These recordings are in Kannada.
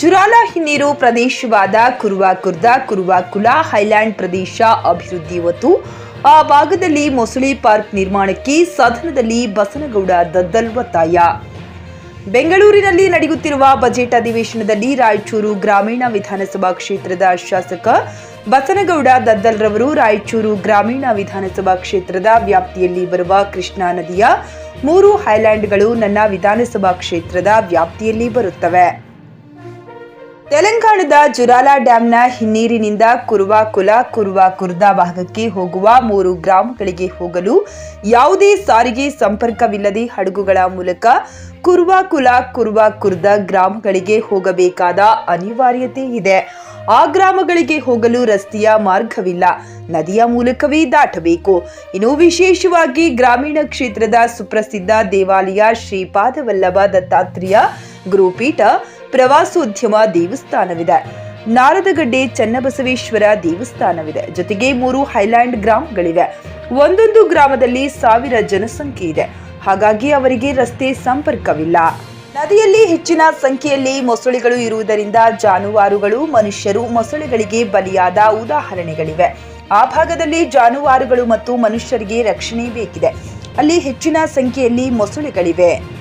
ಜುರಾಲ ಹಿನ್ನೀರು ಪ್ರದೇಶವಾದ ಕುರುವಾ ಕುರ್ದ ಕುರುವಾ ಕುಲ ಹೈಲ್ಯಾಂಡ್ ಪ್ರದೇಶ ಅಭಿವೃದ್ಧಿ ಹೊತ್ತು ಆ ಭಾಗದಲ್ಲಿ ಮೊಸಳೆ ಪಾರ್ಕ್ ನಿರ್ಮಾಣಕ್ಕೆ ಸದನದಲ್ಲಿ ಬಸನಗೌಡ ದದ್ದಲ್ ಒತ್ತಾಯ. ಬೆಂಗಳೂರಿನಲ್ಲಿ ನಡೆಯುತ್ತಿರುವ ಬಜೆಟ್ ಅಧಿವೇಶನದಲ್ಲಿ ರಾಯಚೂರು ಗ್ರಾಮೀಣ ವಿಧಾನಸಭಾ ಕ್ಷೇತ್ರದ ಶಾಸಕ ಬಸನಗೌಡ ದದ್ದಲ್ರವರು ರಾಯಚೂರು ಗ್ರಾಮೀಣ ವಿಧಾನಸಭಾ ಕ್ಷೇತ್ರದ ವ್ಯಾಪ್ತಿಯಲ್ಲಿ ಬರುವ ಕೃಷ್ಣಾ ನದಿಯ ಮೂರು ಹೈಲ್ಯಾಂಡ್ಗಳು ನನ್ನ ವಿಧಾನಸಭಾ ಕ್ಷೇತ್ರದ ವ್ಯಾಪ್ತಿಯಲ್ಲಿ ಬರುತ್ತವೆ. ತೆಲಂಗಾಣದ ಜುರಾಲಾ ಡ್ಯಾಂನ ಹಿನ್ನೀರಿನಿಂದ ಕುರ್ವಾ ಕುಲ, ಕುರ್ವಾ ಕುರ್ದಾ ಭಾಗಕ್ಕೆ ಹೋಗುವ ಮೂರು ಗ್ರಾಮಗಳಿಗೆ ಹೋಗಲು ಯಾವುದೇ ಸಾರಿಗೆ ಸಂಪರ್ಕವಿಲ್ಲದೆ ಹಡಗುಗಳ ಮೂಲಕ ಕುರ್ವಾ ಕುಲ, ಕುರ್ವಾ ಕುರ್ದ ಗ್ರಾಮಗಳಿಗೆ ಹೋಗಬೇಕಾದ ಅನಿವಾರ್ಯತೆ ಇದೆ. ಆ ಗ್ರಾಮಗಳಿಗೆ ಹೋಗಲು ರಸ್ತೆಯ ಮಾರ್ಗವಿಲ್ಲ. ನದಿಯ ಮೂಲಕವೇ ದಾಟಬೇಕು. ಇನ್ನು ವಿಶೇಷವಾಗಿ ಗ್ರಾಮೀಣ ಕ್ಷೇತ್ರದ ಸುಪ್ರಸಿದ್ಧ ದೇವಾಲಯ ಶ್ರೀಪಾದವಲ್ಲಭ ದತ್ತಾತ್ರೇಯ ಗುರುಪೀಠ ಪ್ರವಾಸೋದ್ಯಮ ದೇವಸ್ಥಾನವಿದೆ. ನಾರದಗಡ್ಡೆ ಚನ್ನಬಸವೇಶ್ವರ ದೇವಸ್ಥಾನವಿದೆ. ಜೊತೆಗೆ ಮೂರು ಹೈಲ್ಯಾಂಡ್ ಗ್ರಾಮಗಳಿವೆ. ಒಂದೊಂದು ಗ್ರಾಮದಲ್ಲಿ ಸಾವಿರ ಜನಸಂಖ್ಯೆ ಇದೆ. ಹಾಗಾಗಿ ಅವರಿಗೆ ರಸ್ತೆ ಸಂಪರ್ಕವಿಲ್ಲ. ನದಿಯಲ್ಲಿ ಹೆಚ್ಚಿನ ಸಂಖ್ಯೆಯಲ್ಲಿ ಮೊಸಳೆಗಳು ಇರುವುದರಿಂದ ಜಾನುವಾರುಗಳು, ಮನುಷ್ಯರು ಮೊಸಳೆಗಳಿಗೆ ಬಲಿಯಾದ ಉದಾಹರಣೆಗಳಿವೆ. ಆ ಭಾಗದಲ್ಲಿ ಜಾನುವಾರುಗಳು ಮತ್ತು ಮನುಷ್ಯರಿಗೆ ರಕ್ಷಣೆ ಬೇಕಿದೆ. ಅಲ್ಲಿ ಹೆಚ್ಚಿನ ಸಂಖ್ಯೆಯಲ್ಲಿ ಮೊಸಳೆಗಳಿವೆ.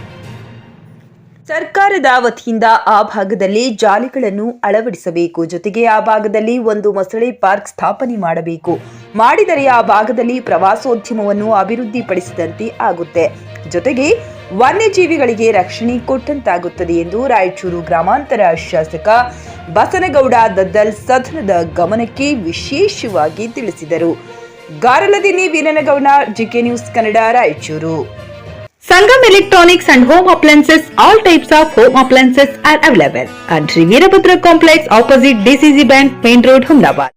ಸರ್ಕಾರದ ವತಿಯಿಂದ ಆ ಭಾಗದಲ್ಲಿ ಜಾಲಿಗಳನ್ನು ಅಳವಡಿಸಬೇಕು. ಜೊತೆಗೆ ಆ ಭಾಗದಲ್ಲಿ ಒಂದು ಮೊಸಳೆ ಪಾರ್ಕ್ ಸ್ಥಾಪನೆ ಮಾಡಬೇಕು. ಮಾಡಿದರೆ ಆ ಭಾಗದಲ್ಲಿ ಪ್ರವಾಸೋದ್ಯಮವನ್ನು ಅಭಿವೃದ್ಧಿಪಡಿಸಿದಂತೆ ಆಗುತ್ತೆ. ಜೊತೆಗೆ ವನ್ಯಜೀವಿಗಳಿಗೆ ರಕ್ಷಣೆ ಕೊಟ್ಟಂತಾಗುತ್ತದೆ ಎಂದು ರಾಯಚೂರು ಗ್ರಾಮಾಂತರ ಶಾಸಕ ಬಸನಗೌಡ ದದ್ದಲ್ ಸದನದ ಗಮನಕ್ಕೆ ವಿಶೇಷವಾಗಿ ತಿಳಿಸಿದರು. Garaladinni Veeranagouda, GK news Kannada, Raichur. Sangam Electronics and Home Appliances, all types of home appliances are available at Veerabhadra Complex opposite DCC Bank, Main Road, Humdabad.